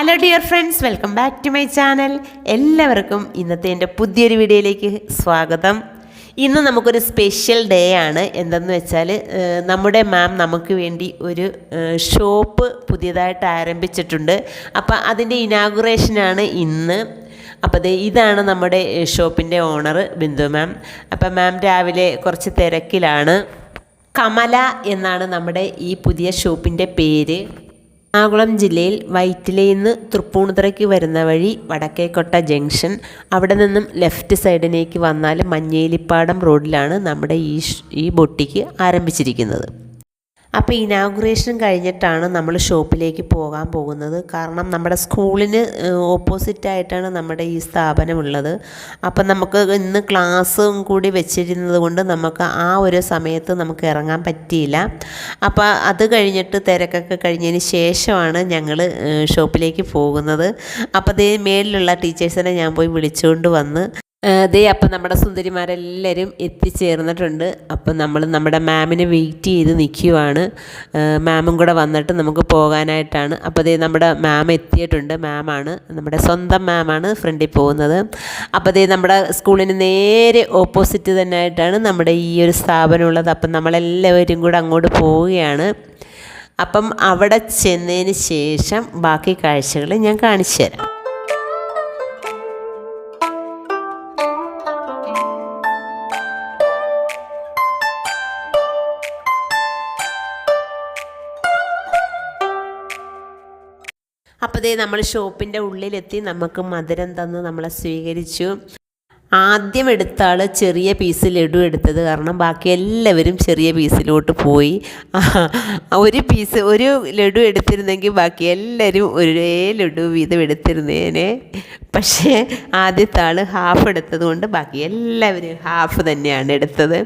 Hello dear friends welcome back to my channel എല്ലാവർക്കും ഇന്നത്തെ എന്റെ പുതിയൊരു വീഡിയോയിലേക്ക് സ്വാഗതം. ഇന്ന് നമുക്കൊരു സ്പെഷ്യൽ ഡേ ആണ്. എന്തെന്ന് വെച്ചാൽ നമ്മുടെ മാം നമുക്ക് വേണ്ടി ഒരു ഷോപ്പ് പുതിയതായിട്ട് ആരംഭിച്ചിട്ടുണ്ട്. അപ്പോൾ അതിന്റെ ഇനാഗുറേഷനാണ് ഇന്ന്. അപ്പോൾ ഇതാണ് നമ്മുടെ ഷോപ്പിന്റെ ഓണർ ബിന്ദു മാം അപ്പോൾ മാം രാവിലെ കുറച്ച് തിരക്കിലാണ്. കമല എന്നാണ് നമ്മുടെ ഈ പുതിയ ഷോപ്പിന്റെ പേര്. എറണാകുളം ജില്ലയിൽ വൈറ്റിലയിൽ നിന്ന് തൃപ്പൂണിത്തുറയ്ക്ക് വരുന്ന വഴി വടക്കേക്കൊട്ട ജംഗ്ഷൻ അവിടെ നിന്നും ലെഫ്റ്റ് സൈഡിലേക്ക് വന്നാൽ മഞ്ഞേലിപ്പാടം റോഡിലാണ് നമ്മുടെ ഈ ഈ ബൊട്ടിക്ക് ആരംഭിച്ചിരിക്കുന്നത്. അപ്പോൾ ഇനാഗുറേഷൻ കഴിഞ്ഞിട്ടാണ് നമ്മൾ ഷോപ്പിലേക്ക് പോകാൻ പോകുന്നത്. കാരണം നമ്മുടെ സ്കൂളിന് ഓപ്പോസിറ്റായിട്ടാണ് നമ്മുടെ ഈ സ്ഥാപനമുള്ളത് അപ്പം നമുക്ക് ഇന്ന് ക്ലാസ്സും കൂടി വെച്ചിരുന്നത് കൊണ്ട് നമുക്ക് ആ ഒരു സമയത്ത് നമുക്ക് ഇറങ്ങാൻ പറ്റിയില്ല. അപ്പോൾ അത് കഴിഞ്ഞിട്ട് തിരക്കൊക്കെ കഴിഞ്ഞതിന് ശേഷമാണ് ഞങ്ങൾ ഷോപ്പിലേക്ക് പോകുന്നത്. അപ്പോൾ അതേ മേലിലുള്ള ടീച്ചേഴ്സിനെ ഞാൻ പോയി വിളിച്ചുകൊണ്ട് വന്ന് ദേ അപ്പം നമ്മുടെ സുന്ദരിമാരെല്ലാവരും എത്തിച്ചേർന്നിട്ടുണ്ട്. അപ്പം നമ്മൾ നമ്മുടെ മാമിനെ വെയിറ്റ് ചെയ്ത് നിൽക്കുവാണ് മാമും കൂടെ വന്നിട്ട് നമുക്ക് പോകാനായിട്ടാണ്. അപ്പോൾ അതേ നമ്മുടെ മാം എത്തിയിട്ടുണ്ട്. മാമാണ് നമ്മുടെ സ്വന്തം മാമാണ് ഫ്രണ്ടിൽ പോകുന്നത്. അപ്പോൾ അതേ നമ്മുടെ സ്കൂളിന് നേരെ ഓപ്പോസിറ്റ് തന്നെ ആയിട്ടാണ് നമ്മുടെ ഈ ഒരു സ്ഥാപനം ഉള്ളത് അപ്പം നമ്മളെല്ലാവരും കൂടെ അങ്ങോട്ട് പോവുകയാണ്. അപ്പം അവിടെ ചെന്നതിന് ശേഷം ബാക്കി കാഴ്ചകൾ ഞാൻ കാണിച്ചു തരാം അപ്പോൾ ദേ നമ്മൾ ഷോപ്പിന്റെ ഉള്ളിലെത്തി നമുക്ക് മധുരം തന്ന് നമ്മളെ സ്വീകരിച്ചു. ആദ്യം എടുത്ത ആൾ ചെറിയ പീസ് ലഡു എടുത്തത് കാരണം ബാക്കി എല്ലാവരും ചെറിയ പീസിലോട്ട് പോയി. ഒരു പീസ് ഒരു ലഡു എടുത്തിരുന്നെങ്കിൽ ബാക്കി എല്ലാവരും ഒരേ ലഡു വീതം എടുത്തിരുന്നേനെ. പക്ഷേ ആദ്യത്തെ ആൾ ഹാഫ് എടുത്തത് കൊണ്ട് ബാക്കി എല്ലാവരും ഹാഫ് തന്നെയാണ് എടുത്തത്.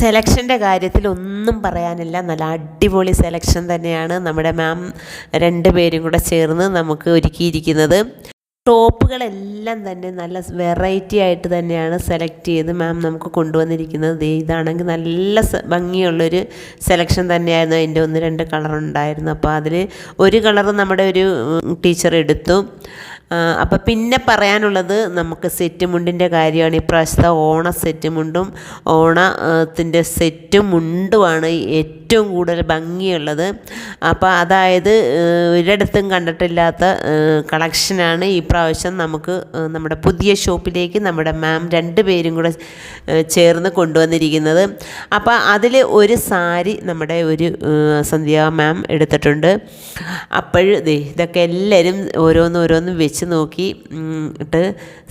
സെലക്ഷന്റെ കാര്യത്തിൽ ഒന്നും പറയാനില്ല. നല്ല അടിപൊളി സെലക്ഷൻ തന്നെയാണ് നമ്മുടെ മാം രണ്ട് പേരും കൂടെ ചേർന്ന് നമുക്ക് ഒരുക്കിയിരിക്കുന്നത്. ടോപ്പുകളെല്ലാം തന്നെ നല്ല വെറൈറ്റി ആയിട്ട് തന്നെയാണ് സെലക്ട് ചെയ്ത് മാം നമുക്ക് കൊണ്ടുവന്നിരിക്കുന്നത്. ഇതാണെങ്കിൽ നല്ല ഭംഗിയുള്ളൊരു സെലക്ഷൻ തന്നെയായിരുന്നു അതിന്റെ ഒന്ന് രണ്ട് കളർ ഉണ്ടായിരുന്നു അപ്പോൾ അതിൽ ഒരു കളർ നമ്മുടെ ഒരു ടീച്ചർ എടുത്തു. അപ്പോൾ പിന്നെ പറയാനുള്ളത് നമുക്ക് സെറ്റ് മുണ്ടിന്റെ കാര്യമാണ് ഇപ്രാവശ്യത്തെ ഓണ സെറ്റ് മുണ്ടും ഓണത്തിന്റെ സെറ്റും മുണ്ടുമാണ് ഏറ്റവും കൂടുതൽ ഭംഗിയുള്ളത്. അപ്പോൾ അതായത് ഒരിടത്തും കണ്ടിട്ടില്ലാത്ത കളക്ഷനാണ് ഈ പ്രാവശ്യം നമുക്ക് നമ്മുടെ പുതിയ ഷോപ്പിലേക്ക് നമ്മുടെ മാം രണ്ട് പേരും കൂടെ ചേർന്ന് കൊണ്ടുവന്നിരിക്കുന്നത്. അപ്പോൾ അതിൽ ഒരു സാരി നമ്മുടെ ഒരു സന്ധ്യ മാം എടുത്തിട്ടുണ്ട്. അപ്പോൾ ഇതൊക്കെ എല്ലാവരും ഓരോന്നോരോന്നും ഓരോന്ന് വെച്ച് നോക്കി ഇട്ട്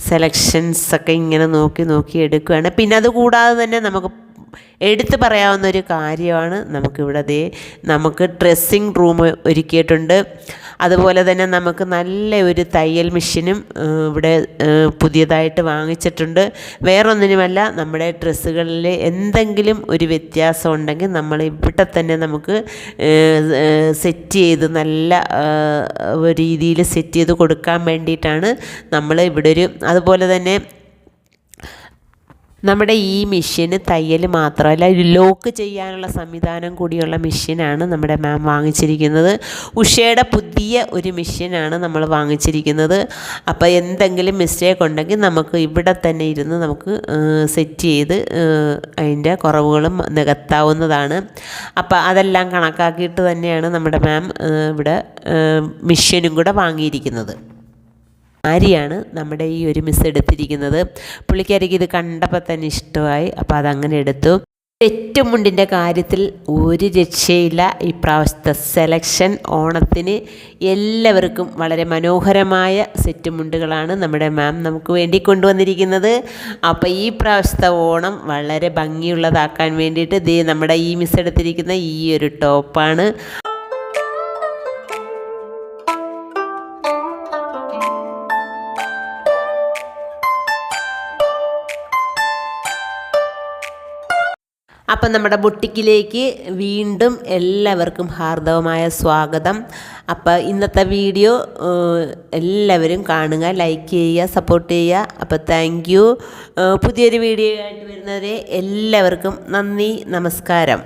സെലക്ഷൻസ് ഒക്കെ ഇങ്ങനെ നോക്കി നോക്കി എടുക്കുകയാണ്. പിന്നെ അത് കൂടാതെ തന്നെ നമുക്ക് എടുത്തു പറയാവുന്ന ഒരു കാര്യമാണ് നമുക്കിവിടെ ദേ നമുക്ക് ഡ്രസ്സിങ് റൂം ഒരുക്കിയിട്ടുണ്ട്. അതുപോലെ തന്നെ നമുക്ക് നല്ല ഒരു തയ്യൽ മെഷീനും ഇവിടെ പുതിയതായിട്ട് വാങ്ങിച്ചിട്ടുണ്ട്. വേറൊന്നിനുമല്ല നമ്മുടെ ഡ്രസ്സുകളിൽ എന്തെങ്കിലും ഒരു വ്യത്യാസം ഉണ്ടെങ്കിൽ നമ്മൾ ഇവിടെ തന്നെ നമുക്ക് സെറ്റ് ചെയ്ത് നല്ല രീതിയിൽ സെറ്റ് ചെയ്ത് കൊടുക്കാൻ വേണ്ടിയിട്ടാണ് നമ്മൾ ഇവിടെ ഒരു അതുപോലെ തന്നെ നമ്മുടെ ഈ മെഷീന് തയ്യൽ മാത്രമല്ല ഒരു ലോക്ക് ചെയ്യാനുള്ള സംവിധാനം കൂടിയുള്ള മെഷീനാണ് നമ്മുടെ മാം വാങ്ങിച്ചിരിക്കുന്നത്. ഉഷയുടെ പുതിയ ഒരു മെഷീനാണ് നമ്മൾ വാങ്ങിച്ചിരിക്കുന്നത്. അപ്പോൾ എന്തെങ്കിലും മിസ്റ്റേക്ക് ഉണ്ടെങ്കിൽ നമുക്ക് ഇവിടെ തന്നെ ഇരുന്ന് നമുക്ക് സെറ്റ് ചെയ്ത് അതിന്റെ കുറവുകളും നികത്താവുന്നതാണ്. അപ്പോൾ അതെല്ലാം കണക്കാക്കിയിട്ട് തന്നെയാണ് നമ്മുടെ മാം ഇവിടെ മെഷീനും കൂടെ വാങ്ങിയിരിക്കുന്നത്. ആര്യാണ് നമ്മുടെ ഈ ഒരു മിസ് എടുത്തിരിക്കുന്നത്. പുള്ളിക്കാരിക്ക് ഇത് കണ്ടപ്പോൾ തന്നെ ഇഷ്ടമായി. അപ്പോൾ അതങ്ങനെ എടുത്തു. തെറ്റുമുണ്ടിന്റെ കാര്യത്തിൽ ഒരു രക്ഷയില്ല. ഈ പ്രാവശ്യത്തെ സെലക്ഷൻ ഓണത്തിന് എല്ലാവർക്കും വളരെ മനോഹരമായ സെറ്റ് മുണ്ടുകളാണ് നമ്മുടെ മാം നമുക്ക് വേണ്ടി കൊണ്ടുവന്നിരിക്കുന്നത്. അപ്പോൾ ഈ പ്രാവശ്യത്തെ ഓണം വളരെ ഭംഗിയുള്ളതാക്കാൻ വേണ്ടിയിട്ട് ദേ നമ്മുടെ ഈ മിസ് എടുത്തിരിക്കുന്ന ഈ ഒരു ടോപ്പാണ്. അപ്പം നമ്മുടെ ബുട്ടിക്കിലേക്ക് വീണ്ടും എല്ലാവർക്കും ഹാർദവമായ സ്വാഗതം. അപ്പോൾ ഇന്നത്തെ വീഡിയോ എല്ലാവരും കാണുക ലൈക്ക് ചെയ്യുക സപ്പോർട്ട് ചെയ്യുക. അപ്പോൾ താങ്ക് യു പുതിയൊരു വീഡിയോ ആയിട്ട് വരുന്നവരെ എല്ലാവർക്കും നന്ദി നമസ്കാരം.